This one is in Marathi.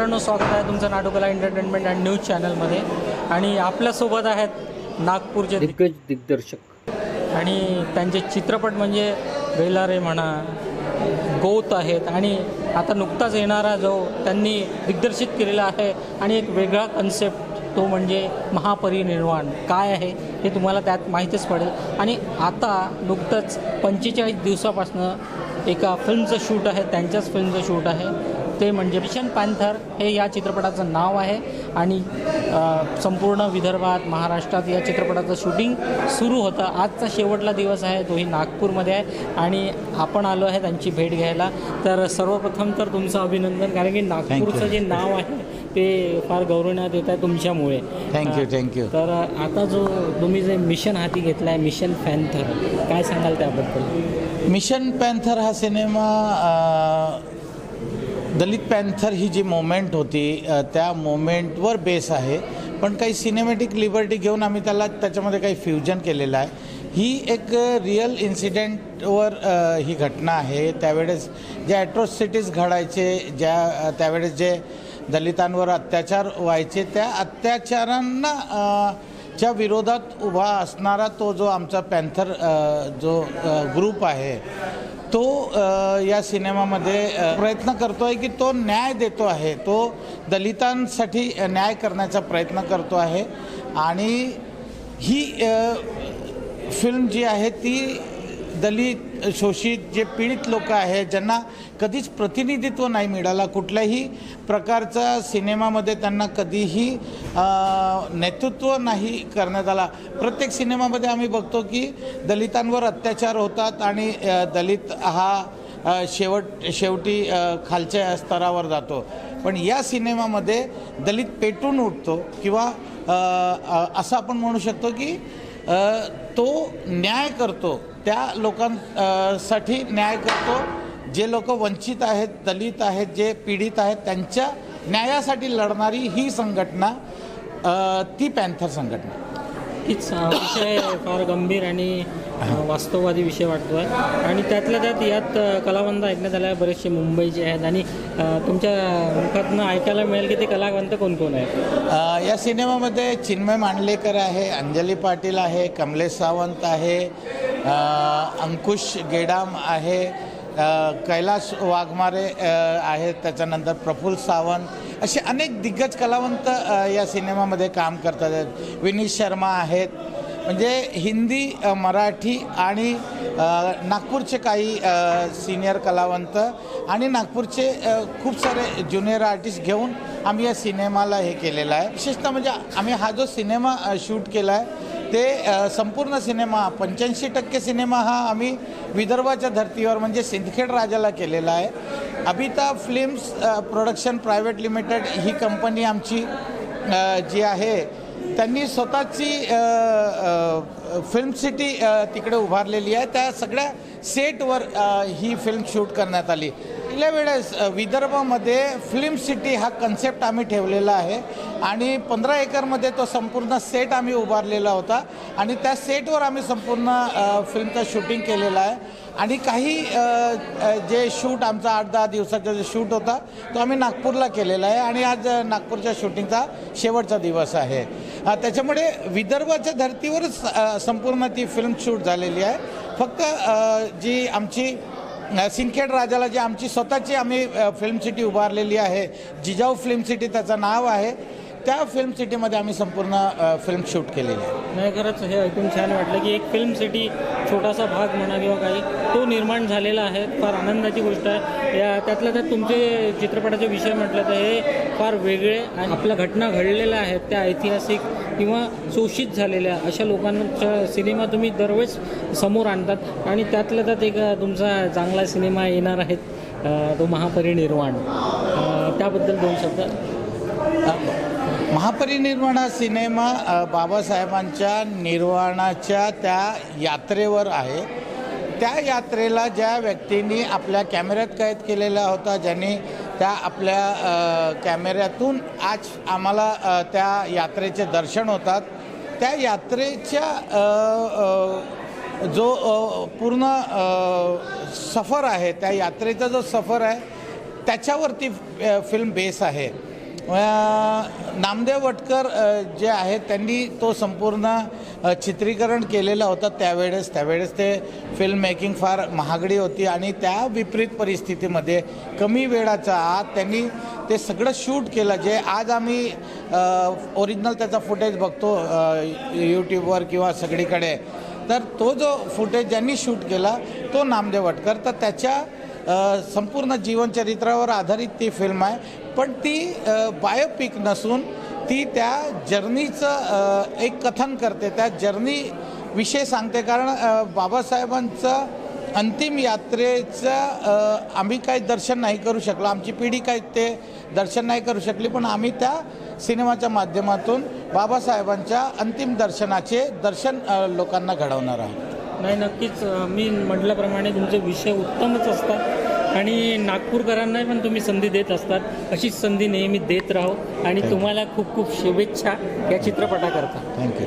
मित्रांनो स्वागत आहे तुमचं नाटोकला एंटरटेनमेंट अँड न्यूज चॅनलमध्ये आणि आपल्यासोबत आहेत नागपूरचे दिग- दिग्गज दिग्दर्शक. आणि त्यांचे चित्रपट म्हणजे बेलारे म्हणा गोत आहेत. आणि आता नुकताच येणारा जो त्यांनी दिग्दर्शित केलेला आहे आणि एक वेगळा कन्सेप्ट तो म्हणजे महापरिनिर्वाण. काय आहे हे तुम्हाला त्यात माहीतच पडेल. आणि आता नुकतंच पंचेचाळीस दिवसापासनं एका फिल्मचं शूट आहे त्यांच्याच फिल्मचं शूट आहे. ते म्हणजे मिशन पॅन्थर हे या चित्रपटाचं नाव आहे. आणि संपूर्ण विदर्भात महाराष्ट्रात या चित्रपटाचं शूटिंग सुरू होतं. आजचा शेवटला दिवस आहे. तोही नागपूरमध्ये आहे. आणि आपण आलो आहे त्यांची भेट घ्यायला. तर सर्वप्रथम तर तुमचं अभिनंदन कारण की नागपूरचं जे नाव आहे ते फार गौरवण्यात येत आहे तुमच्यामुळे. थँक्यू थँक्यू तर आता जो तुम्ही जे मिशन हाती घेतला आहे मिशन पॅन्थर काय सांगाल त्याबद्दल? मिशन पॅन्थर हा सिनेमा दलित पॅन्थर ही जी मोमेंट होती त्या मोमेंटवर बेस आहे. पण काही सिनेमॅटिक लिबर्टी घेऊन आम्ही त्याला त्याच्यामध्ये काही फ्युजन केलेलं आहे. ही एक रिअल इन्सिडेंटवर ही घटना आहे. त्यावेळेस जे ॲट्रॉसिटीज घडायचे ज्या त्यावेळेस जे दलितांवर अत्याचार व्हायचे त्या अत्याचारांना च्या विरोधात उभा असणारा तो जो आमचा पॅन्थर जो ग्रुप आहे तो या सिनेमामध्ये प्रयत्न करतो आहे की तो न्याय देतो आहे. तो दलितांसाठी न्याय करण्याचा प्रयत्न करतो आहे. आणि ही फिल्म जी आहे ती दलित शोषित जे पीडित लोक आहेत ज्यांना कधीच प्रतिनिधित्व नाही मिळाला कुठल्याही प्रकारचा सिनेमामध्ये त्यांना कधीही नेतृत्व नाही करण्यात आला. प्रत्येक सिनेमामध्ये आम्ही बघतो की दलितांवर अत्याचार होतात आणि दलित हा शेवट शेवटी खालच्या स्तरावर जातो. पण या सिनेमामध्ये दलित पेटून उठतो किंवा असं आपण म्हणू शकतो की तो न्याय करतो. त्या लोकांसाठी न्याय करतो. जे लोक वंचित आहेत दलित आहेत जे पीडित आहेत त्यांच्या न्यायासाठी लढणारी ही संघटना ती पॅन्थर संघटना. हीच विषय फार गंभीर आणि वास्तववादी विषय वाटतो आहे आणि त्यातल्या त्यात यात कलावंत ऐकण्यात आल्या बरेचसे मुंबई जे आहेत आणि तुमच्या मुखातनं ऐकायला मिळेल की ते कलावंत कोण कोण आहे या सिनेमामध्ये चिन्मय मांडलेकर आहे अंजली पाटील आहे कमलेश सावंत आहे अंकुश गेडाम आहे कैलास कैलाश वाघमारे आहेत त्याच्यानंतर प्रफुल्ल सावंत. असे अनेक दिग्गज कलावंत या सिनेमामध्ये काम करतात. विनीत शर्मा आहेत. म्हणजे हिंदी मराठी आणि नागपूरचे काही सिनियर कलावंत आणि नागपूरचे खूप सारे ज्युनियर आर्टिस्ट घेऊन आम्ही या सिनेमाला हे केलेलं आहे. विशेषतः म्हणजे आम्ही हा जो सिनेमा शूट केला आहे ते संपूर्ण सिनेमा पंच्याऐंशी टक्के सिनेमा हा आम्ही विदर्भाच्या धर्तीवर म्हणजे सिंदखेड राजाला केलेला आहे. Abhita films production private limited ही कंपनी आमची जी आहे त्यांनी स्वतःची फिल्म सिटी तिकडे उभारलेली आहे. त्या सगळ्या सेटवर ही फिल्म शूट करण्यात आली. पहिल्या वेळेस विदर्भामध्ये फिल्म सिटी हा कन्सेप्ट आम्ही ठेवलेला आहे. आणि पंधरा एकरमध्ये तो संपूर्ण सेट आम्ही उभारलेला होता. आणि त्या सेटवर आम्ही संपूर्ण फिल्मचं शूटिंग केलेलं आहे. आणि काही जे शूट आमचा आठ दहा दिवसाचा जे शूट होता तो आम्ही नागपूरला केलेला आहे. आणि आज नागपूरच्या शूटिंगचा शेवटचा दिवस आहे. त्याच्यामुळे विदर्भाच्या धर्तीवरच संपूर्ण ती फिल्म शूट झालेली आहे. फक्त जी आमची सिंखेड राजाला जी आमची स्वतःची आम्ही फिल्म सिटी उभारलेली आहे जिजाऊ फिल्म सिटी त्याचं नाव आहे. त्या फिल्म सिटीमध्ये आम्ही संपूर्ण फिल्म शूट केलेली आहे. नाही खरंच हे ऐकून छान वाटलं की एक फिल्म सिटी छोटासा भाग म्हणा किंवा काही तो निर्माण झालेला आहे. फार आनंदाची गोष्ट आहे. या त्यातल्या त्यात तुमचे चित्रपटाचे विषय म्हटलं तर हे फार वेगळे आणि आपल्या घटना घडलेल्या आहेत त्या ऐतिहासिक किंवा शोषित झालेल्या अशा लोकांच्या सिनेमा तुम्ही दरवेळेस समोर आणतात. आणि त्यातल्या त्यात एक तुमचा चांगला सिनेमा येणार आहे अ, तो महापरिनिर्वाण. त्याबद्दल दोन शब्द. महापरिनिर्वाणा सिनेमा बाबासाहेबांच्या निर्वाणाच्या त्या यात्रेवर आहे. त्या यात्रेला ज्या व्यक्तींनी आपल्या कॅमेऱ्यात कैद केलेला होता ज्यांनी त्या आपल्या कॅमेऱ्यातून आज आम्हाला त्या यात्रेचे दर्शन होतात. त्या यात्रेच्या जो पूर्ण सफर आहे त्या यात्रेचा जो सफर आहे त्याच्यावरती फिल्म बेस आहे. नामदेव वटकर जे आहेत त्यांनी तो संपूर्ण चित्रीकरण केलेलं होता त्यावेळेस. त्यावेळेस ते फिल्म मेकिंग फार महागडी होती आणि त्या विपरीत परिस्थितीमध्ये कमी वेळाचा आत त्यांनी ते सगळं शूट केलं जे आज आम्ही ओरिजिनल त्याचा फुटेज बघतो यूट्यूबवर किंवा सगळीकडे. तर तो जो फुटेज ज्यांनी शूट केला तो नामदेव वटकर. तर त्याच्या संपूर्ण जीवनचरित्रावर आधारित ती फिल्म आहे. पण ती बायोपिक नसून ती त्या जर्नीचं एक कथन करते. त्या जर्नी विषय सांगते. कारण बाबासाहेबांचं अंतिम यात्रेचं आम्ही काही दर्शन नाही करू शकलो. आमची पिढी काही ते दर्शन नाही करू शकली. पण आम्ही त्या सिनेमाच्या माध्यमातून बाबासाहेबांच्या अंतिम दर्शनाचे दर्शन लोकांना घडवणार आहोत. नाही नक्कीच मी म्हटल्याप्रमाणे तुमचे विषय उत्तमच असतात आणि नागपूरकरांनाही पण तुम्ही संधी देत असतात. अशीच संधी नेहमी देत राहो आणि तुम्हाला खूप खूप शुभेच्छा या चित्रपटाकरता. थँक्यू